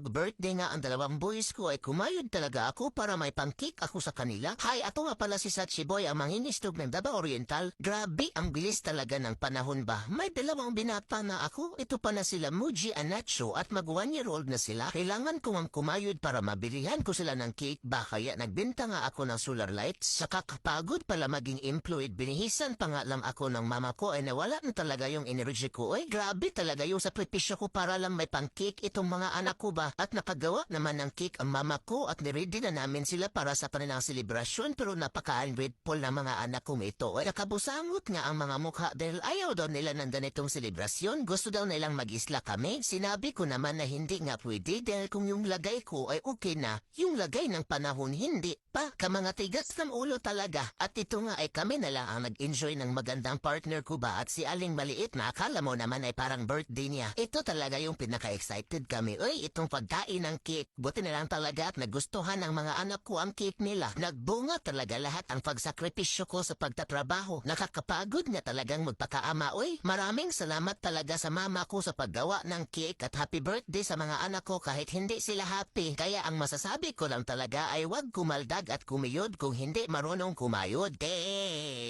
mag-birthday nga ang dalawang boys ko ay kumayod talaga ako para may pangkik ako sa kanila. Hay, ato nga pala si Sachi Boy ang manginistog ng Davao Oriental. Grabe, ang bilis talaga ng panahon ba. May dalawang binata na ako. Ito pa na sila Muji and Nacho at mag one year old na sila. Kailangan ko ang kumayod para mabilihan ko sila ng cake ba kaya nagbenta nga ako ng solar lights. Sa kakapagod pala maging employed, binihisan pa nga lang ako ng mama ko ay nawala na talaga yung energy ko. Ay, grabe talaga yung sakripisyo ko para lang may pang-cake itong mga anak ko ba. At nakagawa naman ng cake ang mama ko at niready na namin sila para sa kanilang selebrasyon pero napaka-ungrateful na mga anak kong ito. Ay, nakabusangot nga ang mga mukha dahil ayaw daw nila ng ganitong selebrasyon. Gusto daw nilang mag-isla kami. Sinabi ko naman na hindi nga pwede dahil kung yung lagay ko ay okay na, yung lagay ng panahon hindi pa. Ka mga tigas ng ulo talaga. At ito nga ay kami na lang ang nag-enjoy ng magandang partner ko ba at si Aling Maliit na akala mo naman ay parang birthday niya. Ito talaga yung pinaka-excited kami. Uy, itong pagkain ng cake. Buti na lang talaga at nagustuhan ng mga anak ko ang cake nila. Nagbunga talaga lahat ang pagsakripisyo ko sa pagtatrabaho. Nakakapagod nga talagang magpakaama. Uy, maraming salamat talaga sa mama ko sa paggawa ng cake at happy birthday sa mga anak ko kahit hindi sila happy. Kaya ang masasabi ko lang talaga ay huwag kumaldag at kumiyod kung hindi marunong kumayod. Hey!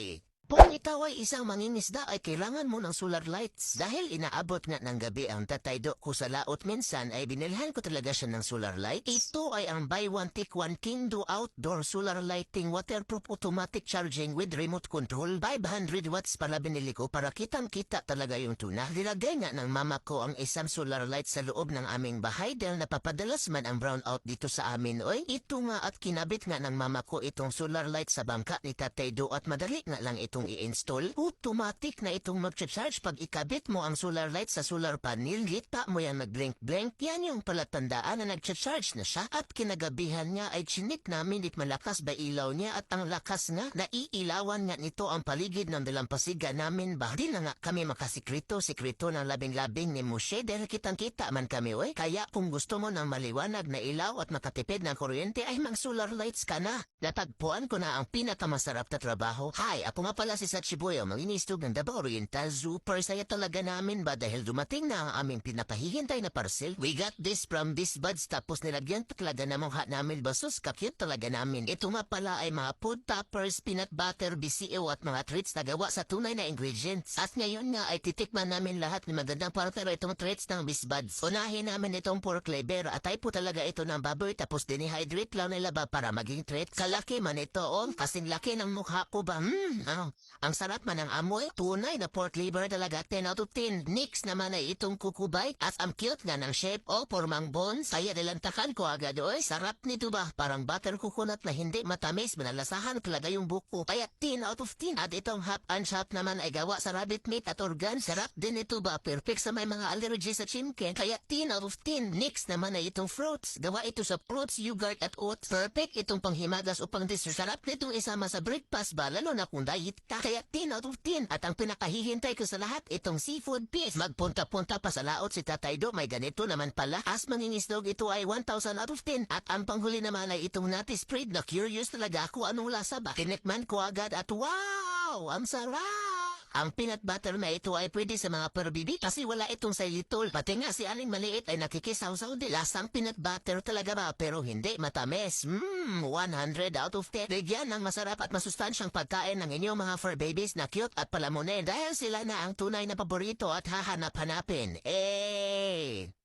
Ikaw ay isang mangingisda ay kailangan mo ng solar lights. Dahil inaabot nga ng gabi ang tataydo ko sa laot minsan ay binilhan ko talaga siya ng solar lights. Ito ay ang buy one take one Kingdo outdoor solar lighting waterproof automatic charging with remote control. 500 watts pala binili ko para kitang kita talaga yung tuna. Nilagay nga ng mama ko ang isang solar light sa loob ng aming bahay dahil napapadalas man ang brownout dito sa amin. Oy, ito nga at kinabit nga ng mama ko itong solar light sa bangka ni Tataydo at madali nga lang itong i-install. Automatic na itong mag-charge pag ikabit mo ang solar light sa solar panel. Kita mo yan mag-blink-blink. Yan yung palatandaan na nag-charge na siya. At kinagabihan niya ay chinik namin it malakas ba ilaw niya at ang lakas nga naiilawan nga nito ang paligid ng dalampasiga namin ba. Di na nga kami makasikrito, sikrito ng labing-labing ni Moshe dahil kitang-kita man kami we. Kaya kung gusto mo ng maliwanag na ilaw at makatipid ng kuryente ay mag solar lights ka na. Natagpuan ko na ang pinakamasarap na trabaho. Hi, ako nga pala si Sachiboy ang manginistog ng Davao Oriental Super saya talaga namin ba dahil dumating na ang aming pinapahihintay na parcel. We got this from this buds tapos nilagyan talaga na mukha namin basos kakit talaga namin. Ito nga pala ay mga food toppers, peanut butter, BCO at mga treats na gawa sa tunay na ingredients. At ngayon nga ay titikman namin lahat ng magandang partner itong treats ng Bisbuds. Unahin namin itong pork liver at ay po talaga ito ng baboy tapos dinihydrate lang nila ba para maging treats. Kalaki man ito oh, kasing laki ng mukha ko ba? Hmm, oh. Ang sarap man ang amoy, tunay na pork liver talaga 10 out of 10. Next naman ay itong kukubay at ang cute nga ng shape o formang bones. Kaya nilantakan ko agad oy. Sarap nito ba? Parang butter coconut na hindi matamis. Manalasahan talaga yung buko. Kaya 10 out of 10. At itong hot and shop naman ay gawa sa rabbit meat at organ. Sarap din ito ba? Perfect sa may mga allergy sa chimken. Kaya 10 out of 10. Next naman ay itong fruits. Gawa ito sa fruits, yogurt at oats. Perfect itong panghimagas o pang dessert. Sarap nitong isama sa breakfast ba? Lalo na kung diet ka. Kaya 10 out of 10. At ang pinakahihintay ko sa lahat, itong seafood piece. Magpunta-punta pa sa laot si Tatay Do. May ganito naman pala. As mangingisdog, ito ay 1,000 out of 10. At ang panghuli naman ay itong nati spread na curious talaga ako anong lasa ba. Tinikman ko agad at wow! Ang sarap! Ang peanut butter na ito ay pwede sa mga perbibi kasi wala itong xylitol. Pati nga si Aling Maliit ay nakikisaw-saw din. Lasang peanut butter talaga ba pero hindi matamis. Mmm, 100 out of 10. Bigyan ng masarap at masustansyang pagkain ng inyong mga fur babies na cute at palamunin dahil sila na ang tunay na paborito at hahanap-hanapin. Eh!